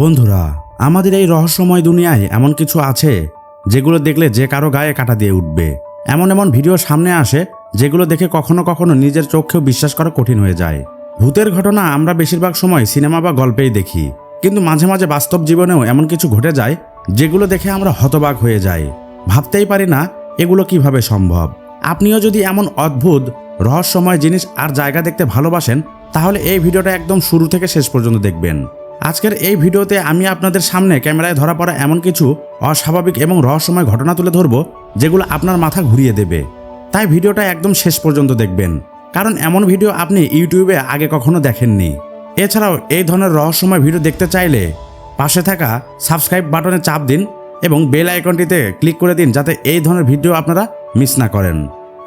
বন্ধুরা, আমাদের এই রহস্যময় দুনিয়ায় এমন কিছু আছে যেগুলো দেখলে যে কারও গায়ে কাটা দিয়ে উঠবে। এমন এমন ভিডিও সামনে আসে যেগুলো দেখে কখনো কখনো নিজের চোখেও বিশ্বাস করা কঠিন হয়ে যায়। ভূতের ঘটনা আমরা বেশিরভাগ সময় সিনেমা বা গল্পেই দেখি। কিন্তু মাঝে মাঝে বাস্তব জীবনেও এমন কিছু ঘটে যায় যেগুলো দেখে আমরা হতবাক হয়ে যাই। ভাবতেই পারি না এগুলো কীভাবে সম্ভব। আপনিও যদি এমন অদ্ভুত, রহস্যময় জিনিস আর জায়গা দেখতে ভালোবাসেন, তাহলে এই ভিডিওটা একদম শুরু থেকে শেষ পর্যন্ত দেখবেন। আজকের এই ভিডিওতে আমি আপনাদের সামনে ক্যামেরায় ধরা পড়া এমন কিছু অস্বাভাবিক এবং রহস্যময় ঘটনা তুলে ধরব, যেগুলো আপনার মাথা ঘুরিয়ে দেবে। তাই ভিডিওটা একদম শেষ পর্যন্ত দেখবেন। কারণ এমন ভিডিও আপনি ইউটিউবে আগে কখনো দেখেননি। এছাড়াও এই ধরনের রহস্যময় ভিডিও দেখতে চাইলে পাশে থাকা সাবস্ক্রাইব বাটনে চাপ দিন এবং বেল আইকনটিতে ক্লিক করে দিন যাতে এই ধরনের ভিডিও আপনারা মিস না করেন।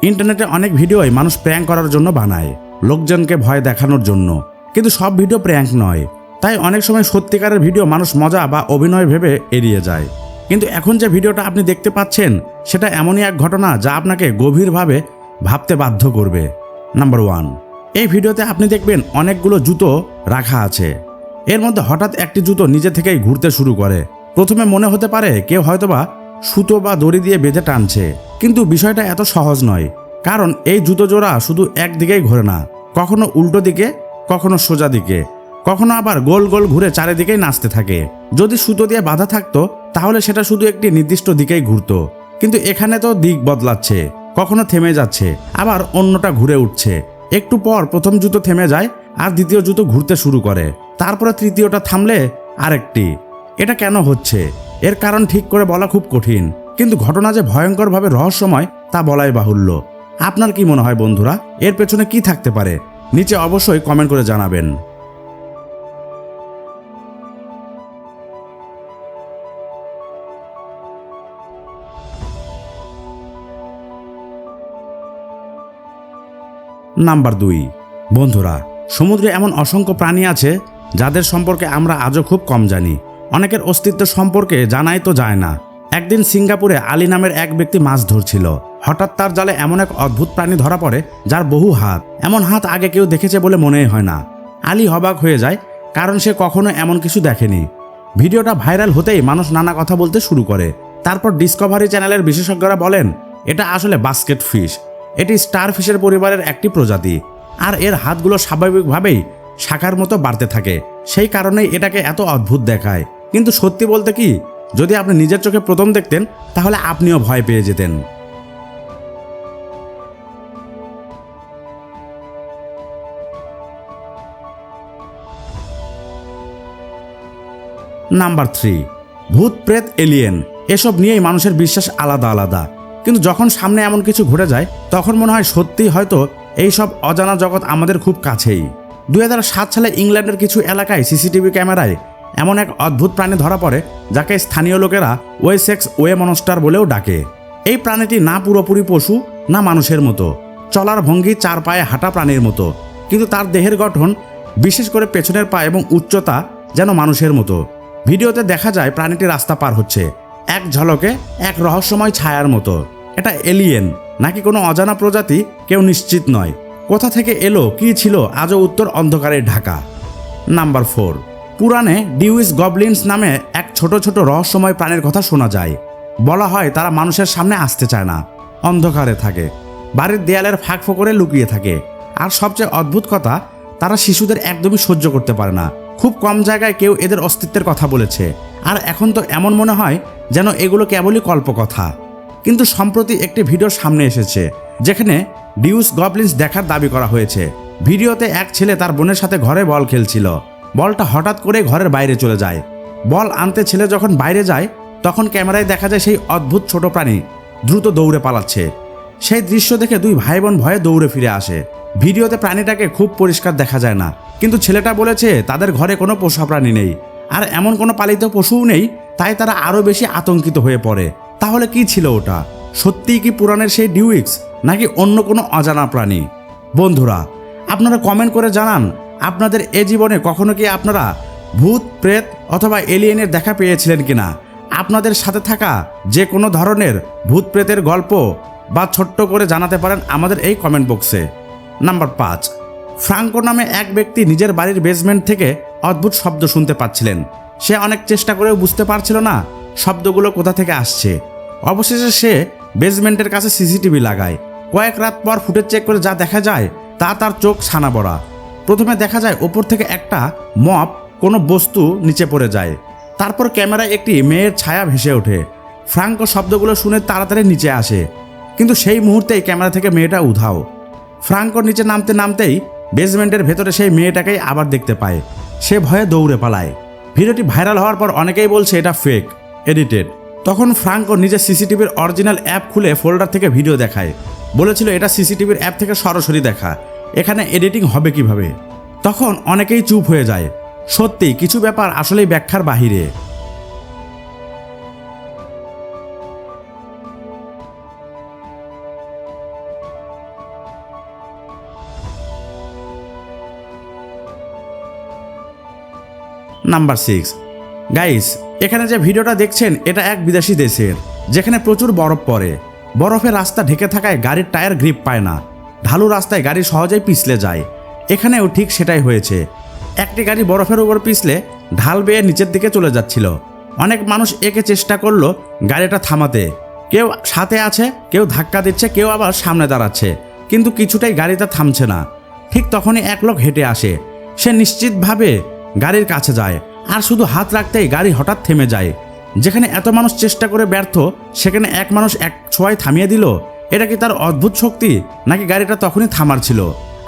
ইন্টারনেটে অনেক ভিডিওই মানুষ প্র্যাঙ্ক করার জন্য বানায়, লোকজনকে ভয় দেখানোর জন্য। কিন্তু সব ভিডিও প্র্যাঙ্ক নয়। তাই অনেক সময় সত্যিকারের ভিডিও মানুষ মজা বা অভিনয় ভেবে এড়িয়ে যায়। কিন্তু এখন যে ভিডিওটা আপনি দেখতে পাচ্ছেন, সেটা এমনই এক ঘটনা যা আপনাকে গভীরভাবে ভাবতে বাধ্য করবে। নাম্বার ওয়ান, এই ভিডিওতে আপনি দেখবেন অনেকগুলো জুতো রাখা আছে। এর মধ্যে হঠাৎ একটি জুতো নিজে থেকেই ঘুরতে শুরু করে। প্রথমে মনে হতে পারে কেউ হয়তোবা সুতো বা দড়ি দিয়ে বেঁধে টানছে। কিন্তু বিষয়টা এত সহজ নয়, কারণ এই জুতো জোড়া শুধু একদিকেই ঘোরে না, কখনো উল্টো দিকে, কখনো সোজা দিকে। কখনো আবার গোল গোল ঘুরে চারিদিকেই নাচতে থাকে। যদি সুতো দিয়ে বাঁধা থাকতো, তাহলে সেটা শুধু একটি নির্দিষ্ট দিকেই ঘুরত। কিন্তু এখানে তো দিক বদলাচ্ছে, কখনো থেমে যাচ্ছে, আবার অন্যটা ঘুরে উঠছে। একটু পর প্রথম জুতো থেমে যায়, আর দ্বিতীয় জুতো ঘুরতে শুরু করে। তারপরে তৃতীয়টা থামলে আরেকটি। এটা কেন হচ্ছে? এর কারণ ঠিক করে বলা খুব কঠিন। কিন্তু ঘটনা যে ভয়ঙ্করভাবে রহস্যময়, তা বলাই বাহুল্য। আপনার কি মনে হয় বন্ধুরা? এর পেছনে কি থাকতে পারে? নিচে অবশ্যই কমেন্ট করে জানাবেন। নাম্বার দুই। বন্ধুরা, সমুদ্রে এমন অসংখ্য প্রাণী আছে যাদের সম্পর্কে আমরা আজও খুব কম জানি। অনেকের অস্তিত্ব সম্পর্কে জানাই তো যায় না। একদিন সিঙ্গাপুরে আলী নামের এক ব্যক্তি মাছ ধরছিল। হঠাৎ তার জালে এমন এক অদ্ভুত প্রাণী ধরা পড়ে যার বহু হাত। এমন হাত আগে কেউ দেখেছে বলে মনেই হয় না। আলী হবাক হয়ে যায়, কারণ সে কখনো এমন কিছু দেখেনি। ভিডিওটা ভাইরাল হতেই মানুষ নানা কথা বলতে শুরু করে। তারপর ডিসকভারি চ্যানেলের বিশেষজ্ঞরা বলেন, এটা আসলে বাস্কেট ফিশ। এটি স্টার ফিশের পরিবারের একটি প্রজাতি, আর এর হাতগুলো স্বাভাবিকভাবেই শাখার মতো বাড়তে থাকে। সেই কারণেই এটাকে এত অদ্ভুত দেখায়। কিন্তু সত্যি বলতে কি, যদি আপনি নিজের চোখে প্রথম দেখতেন, তাহলে আপনিও ভয় পেয়ে যেতেন। নাম্বার থ্রি, ভূত, প্রেত, এলিয়েন, এসব নিয়েই মানুষের বিশ্বাস আলাদা আলাদা। কিন্তু যখন সামনে এমন কিছু ঘটে যায়, তখন মনে হয় সত্যিই হয়তো এই সব অজানা জগৎ আমাদের খুব কাছেই। দু হাজার সাত সালে ইংল্যান্ডের কিছু এলাকায় সিসিটিভি ক্যামেরায় এমন এক অদ্ভুত প্রাণী ধরা পড়ে, যাকে স্থানীয় লোকেরা ওয়েসেক্স ওয়ে মনস্টার বলেও ডাকে। এই প্রাণীটি না পুরোপুরি পশু, না মানুষের মতো। চলার ভঙ্গি চার পায়ে হাঁটা প্রাণীর মতো। কিন্তু তার দেহের গঠন বিশেষ করে পেছনের পা এবং উচ্চতা যেন মানুষের মতো। ভিডিওতে দেখা যায় প্রাণীটি রাস্তা পার হচ্ছে, এক ঝলকে, এক রহস্যময় ছায়ার মতো। এটা এলিয়েন নাকি কোনো অজানা প্রজাতি, কেউ নিশ্চিত নয়। কোথা থেকে এলো, কি ছিল, আজও উত্তর অন্ধকারে ঢাকা। Number four. পুরাণে ডিউইস গবলিনস নামে এক ছোট ছোট রহস্যময় প্রাণের কথা শোনা যায়। বলা হয়, তারা মানুষের সামনে আসতে চায় না, অন্ধকারে থাকে। বাড়ির দেয়ালের ফাঁক ফোকরে লুকিয়ে থাকে। আর সবচেয়ে অদ্ভুত কথা, তারা শিশুদের একদমই সহ্য করতে পারে না। খুব কম জায়গায় কেউ এদের অস্তিত্বের কথা বলেছে। আর এখন তো এমন মনে হয়, যেন এগুলো কেবলই কল্পকথা। কিন্তু সম্প্রতি একটি ভিডিও সামনে এসেছে, যেখানে ডিউস গবলিন্স দেখার দাবি করা হয়েছে। ভিডিওতে এক ছেলে তার বোনের সাথে ঘরে বল খেলছিল। বলটা হঠাৎ করে ঘরের বাইরে চলে যায়। বল আনতে ছেলে যখন বাইরে যায়, তখন ক্যামেরায় দেখা যায় সেই অদ্ভুত ছোট প্রাণী দ্রুত দৌড়ে পালাচ্ছে। সেই দৃশ্য দেখে দুই ভাই বোন ভয়ে দৌড়ে ফিরে আসে। ভিডিওতে প্রাণীটাকে খুব পরিষ্কার দেখা যায় না, কিন্তু ছেলেটা বলেছে তাদের ঘরে কোনো পোষা প্রাণী নেই, আর এমন কোনো পালিত পশুও নেই, তাই তারা আরও বেশি আতঙ্কিত হয়ে পড়ে। তাহলে কি ছিল ওটা? সত্যিই কি পুরাণের সেই ডিউইক্স নাকি অন্য কোনো অজানা প্রাণী? বন্ধুরা, আপনারা কমেন্ট করে জানান, আপনাদের এ জীবনে কখনো কি আপনারা ভূত, প্রেত অথবা এলিয়েনের দেখা পেয়েছিলেন কিনা? আপনাদের সাথে থাকা যে কোনো ধরনের ভূত, প্রেতের গল্প বা ছোট্ট করে জানাতে পারেন আমাদের এই কমেন্ট বক্সে নাম্বার পাঁচ ফ্রাঙ্কো নামে এক ব্যক্তি নিজের বাড়ির বেসমেন্ট থেকে অদ্ভুত শব্দ শুনতে পাচ্ছিলেন। সে অনেক চেষ্টা করেও বুঝতে পারছিল না শব্দগুলো কোথা থেকে আসছে? অবশেষে সে বেসমেন্টের কাছে সিসিটিভি লাগায়। কয়েক রাত পর ফুটেজ চেক করে যা দেখা যায়, তা তার চোখ ছানা বড়া প্রথমে দেখা যায় ওপর থেকে একটা মপ কোনো বস্তু নিচে পড়ে যায়। তারপর ক্যামেরায় একটি মেয়ের ছায়া ভেসে ওঠে। ফ্রাঙ্কো শব্দগুলো শুনে তাড়াতাড়ি নিচে আসে। কিন্তু সেই মুহূর্তেই ক্যামেরা থেকে মেয়েটা উধাও। ফ্রাঙ্কোর নিচে নামতে নামতেই বেসমেন্টের ভেতরে সেই মেয়েটাকেই আবার দেখতে পায়। সে ভয়ে দৌড়ে পালায়। ভিডিওটি ভাইরাল হওয়ার পর অনেকেই বলছে এটা ফেক এডিটেড তখন ফ্রাঙ্কো নিজের সিসিটিভির অরিজিনাল অ্যাপ খুলে ফোল্ডার থেকে ভিডিও দেখায়। বলেছিল, এটা সিসিটিভির অ্যাপ থেকে সরাসরি দেখা। এখানে এডিটিং হবে কীভাবে? তখন অনেকেই চুপ হয়ে যায়। সত্যি, কিছু ব্যাপার আসলেই ব্যাখ্যার বাহিরে। Number six. গাইস এখানে যে ভিডিওটা দেখছেন, এটা এক বিদেশি দেশের, যেখানে প্রচুর বরফ পড়ে। বরফের রাস্তা ঢেকে থাকায় গাড়ির টায়ার গ্রিপ পায় না। ঢালু রাস্তায় গাড়ি সহজেই পিছলে যায়। এখানেও ঠিক সেটাই হয়েছে। একটি গাড়ি বরফের উপর পিছলে ঢাল বেয়ে নিচের দিকে চলে যাচ্ছিল। অনেক মানুষ একে চেষ্টা করল গাড়িটা থামাতে। কেউ সাথে আছে, কেউ ধাক্কা দিচ্ছে, কেউ আবার সামনে দাঁড়াচ্ছে। কিন্তু কিছুটাই গাড়িটা থামছে না। ঠিক তখনই এক লোক হেঁটে আসে। সে নিশ্চিতভাবে গাড়ির কাছে যায়। আর শুধু হাত রাখতেই গাড়ি হঠাৎ থেমে যায়। যেখানে এত মানুষ চেষ্টা করে ব্যর্থ, সেখানে এক মানুষ এক ছোঁয়ায় থামিয়ে দিল। এটা কি তার অদ্ভুত শক্তি, নাকি গাড়িটা তখনই থামার ছিল?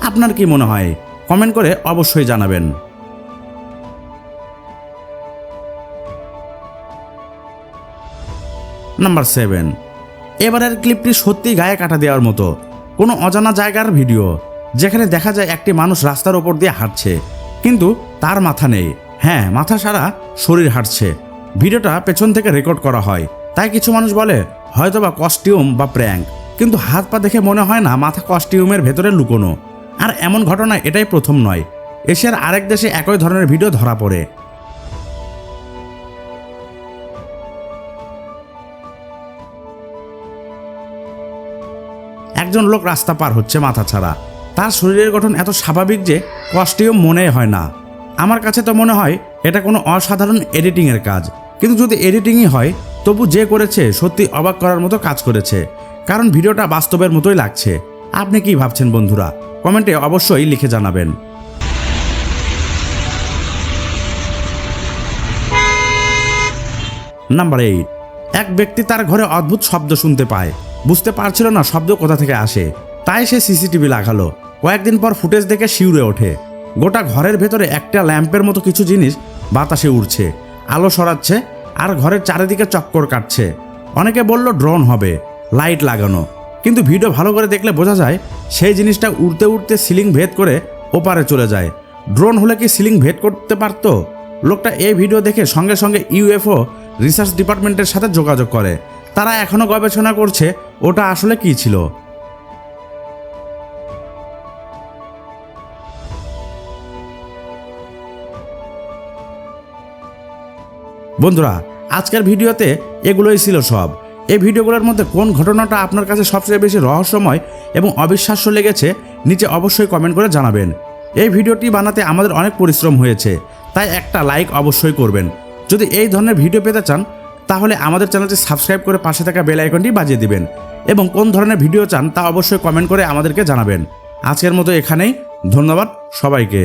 আপনার কি মনে হয়? কমেন্ট করে অবশ্যই জানাবেন। Number seven. এবারের ক্লিপটি সত্যি গায়ে কাটা দেওয়ার মতো। কোনো অজানা জায়গার ভিডিও, যেখানে দেখা যায় একটি মানুষ রাস্তার ওপর দিয়ে হাঁটছে, কিন্তু তার মাথা নেই। হ্যাঁ মাথা সারা শরীর হাঁটছে। ভিডিওটা পেছন থেকে রেকর্ড করা হয়। তাই কিছু মানুষ বলে, হয়তোবা কস্টিউম বা প্র্যাঙ্ক। কিন্তু হাত পা দেখে মনে হয় না, মাথা কস্টিউমের ভেতরে লুকোনো। আর এমন ঘটনা এটাই প্রথম নয়। এশিয়ার আরেক দেশে একই ধরনের ভিডিও ধরা পড়ে। একজন লোক রাস্তা পার হচ্ছে মাথা ছাড়া। তার শরীরের গঠন এত স্বাভাবিক যে কস্টিউম মনে হয় না। আমার কাছে তো মনে হয় এটা কোনো অসাধারণ এডিটিংয়ের কাজ। কিন্তু যদি এডিটিংই হয়, তবু যে করেছে সত্যি অবাক করার মতো কাজ করেছে। কারণ ভিডিওটা বাস্তবের মতোই লাগছে। আপনি কি ভাবছেন বন্ধুরা? কমেন্টে অবশ্যই লিখে জানাবেন। Number eight. এক ব্যক্তি তার ঘরে অদ্ভুত শব্দ শুনতে পায়। বুঝতে পারছিল না শব্দ কোথা থেকে আসে। তাই সে সিসিটিভি লাগালো। কয়েকদিন পর ফুটেজ দেখে শিউরে ওঠে। গোটা ঘরের ভেতরে একটা ল্যাম্পের মতো কিছু জিনিস বাতাসে উড়ছে, আলো সরাচ্ছে, আর ঘরের চারিদিকে চক্কর কাটছে। অনেকে বলল, ড্রোন হবে, লাইট লাগানো। কিন্তু ভিডিও ভালো করে দেখলে বোঝা যায়, সেই জিনিসটা উড়তে উড়তে সিলিং ভেদ করে ওপারে চলে যায়। ড্রোন হলে কি সিলিং ভেদ করতে পারতো? লোকটা এই ভিডিও দেখে সঙ্গে সঙ্গে ইউএফও রিসার্চ ডিপার্টমেন্টের সাথে যোগাযোগ করে। তারা এখনও গবেষণা করছে, ওটা আসলে কী ছিল? বন্ধুরা, আজকের ভিডিওতে এগুলোই ছিল সব। এই ভিডিওগুলোর মধ্যে কোন ঘটনাটা আপনার কাছে সবচেয়ে বেশি রহস্যময় এবং অবিশ্বাস্য লেগেছে, নিচে অবশ্যই কমেন্ট করে জানাবেন। এই ভিডিওটি বানাতে আমাদের অনেক পরিশ্রম হয়েছে, তাই একটা লাইক অবশ্যই করবেন। যদি এই ধরনের ভিডিও পেতে চান, তাহলে আমাদের চ্যানেলটি সাবস্ক্রাইব করে পাশে থাকা বেল আইকনটি বাজিয়ে দিবেন এবং কোন ধরনের ভিডিও চান তা অবশ্যই কমেন্ট করে আমাদেরকে জানাবেন। আজকের মতো এখানেই, ধন্যবাদ সবাইকে।